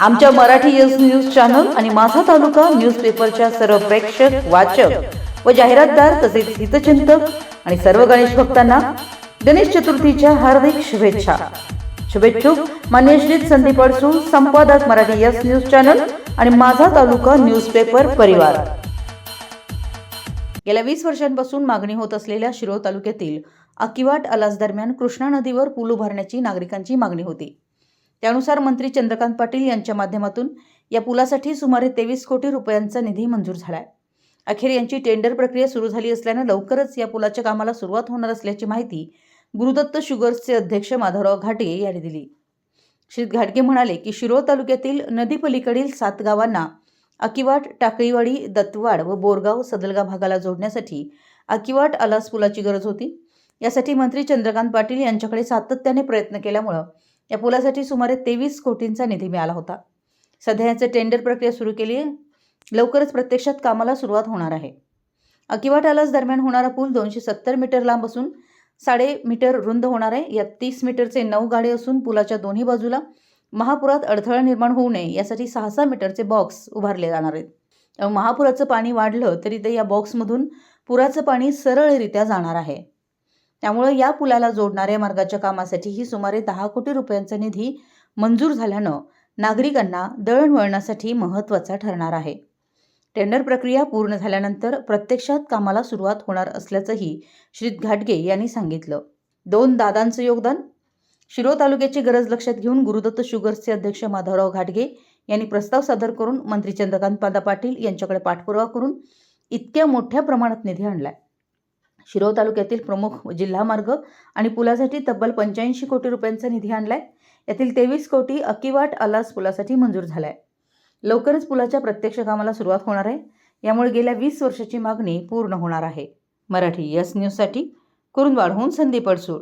आमच्या Marathi yes news channel आणि माझा तालुका न्यूज पेपरच्या सर्व प्रेक्षक वाचक व जाहिरातदार तसेच हितचिंतक आणि सर्व गणेश भक्तांना गणेश चतुर्थीच्या हार्दिक शुभेच्छा. शुभेच्छुक मान्य श्री संदीप अडसूळ संपादक मराठी यस न्यूज चॅनल आणि माझा तालुका न्यूज पेपर परिवार. गेल्या वीस वर्षांपासून मागणी होत असलेल्या शिरोळ तालुक्यातील अकिवाट अलास दरम्यान कृष्णा नदीवर पूल उभारण्याची नागरिकांची मागणी होती. त्यानुसार मंत्री चंद्रकांत पाटील यांच्या माध्यमातून या पुलासाठी सुमारे तेवीस कोटी रुपयांचा निधी मंजूर झाला आहे अखेर यांची टेंडर प्रक्रिया सुरू झाली असल्यानं लवकरच या पुलाच्या कामाला सुरुवात होणार असल्याची माहिती गुरुदत्त शुगर्सचे अध्यक्ष माधवराव घाटगे यांनी दिली. श्री घाटगे म्हणाले की शिरोळ तालुक्यातील नदीपलीकडील सात गावांना अकिवाट टाकळीवाडी दत्तवाड व बोरगाव सदलगा भागाला जोडण्यासाठी अकिवाट अलास पुलाची गरज होती. यासाठी मंत्री चंद्रकांत पाटील यांच्याकडे सातत्याने प्रयत्न केल्यामुळं या पुलासाठी सुमारे तेवीस कोटींचा निधी मिळाला होता. सध्या याचं टेंडर प्रक्रिया सुरू केली आहे. लवकरच प्रत्यक्षात कामाला सुरुवात होणार आहे. अकिवाट आलास दरम्यान होणारा पूल दोनशे सत्तर मीटर लांब असून साडे मीटर रुंद होणार आहे. यात तीस मीटरचे नऊ गाडे असून पुलाच्या दोन्ही बाजूला महापुरात अडथळा निर्माण होऊ नये यासाठी सहा सहा मीटरचे बॉक्स उभारले जाणार आहेत. महापुराचं पाणी वाढलं तरी ते या बॉक्समधून पुराचं पाणी सरळरित्या जाणार आहे. त्यामुळे या पुलाला जोडणाऱ्या मार्गाच्या कामासाठीही सुमारे दहा कोटी रुपयांचा निधी मंजूर झाल्यानं नागरिकांना दळणवळणासाठी महत्त्वाचा ठरणार आहे. टेंडर प्रक्रिया पूर्ण झाल्यानंतर प्रत्यक्षात कामाला सुरुवात होणार असल्याचंही श्री घाटगे यांनी सांगितलं. दोन दादांचं योगदान? शिरो तालुक्याची गरज लक्षात घेऊन गुरुदत्त शुगर्सचे अध्यक्ष माधवराव घाटगे यांनी प्रस्ताव सादर करून मंत्री चंद्रकांत पादा पाटील यांच्याकडे पाठपुरावा करून इतक्या मोठ्या प्रमाणात निधी आणलाय. शिरोळ तालुक्यातील प्रमुख जिल्हा मार्ग आणि पुलासाठी तब्बल पंच्याऐंशी कोटी रुपयांचा निधी आणलाय. यातील तेवीस कोटी अकिवाट अलास पुलासाठी मंजूर झालाय. लवकरच पुलाच्या प्रत्यक्ष कामाला सुरुवात होणार आहे. यामुळे गेल्या वीस वर्षाची मागणी पूर्ण होणार आहे. मराठी यस न्यूजसाठी कुरुंदवाडहून संदीप अडसूळ.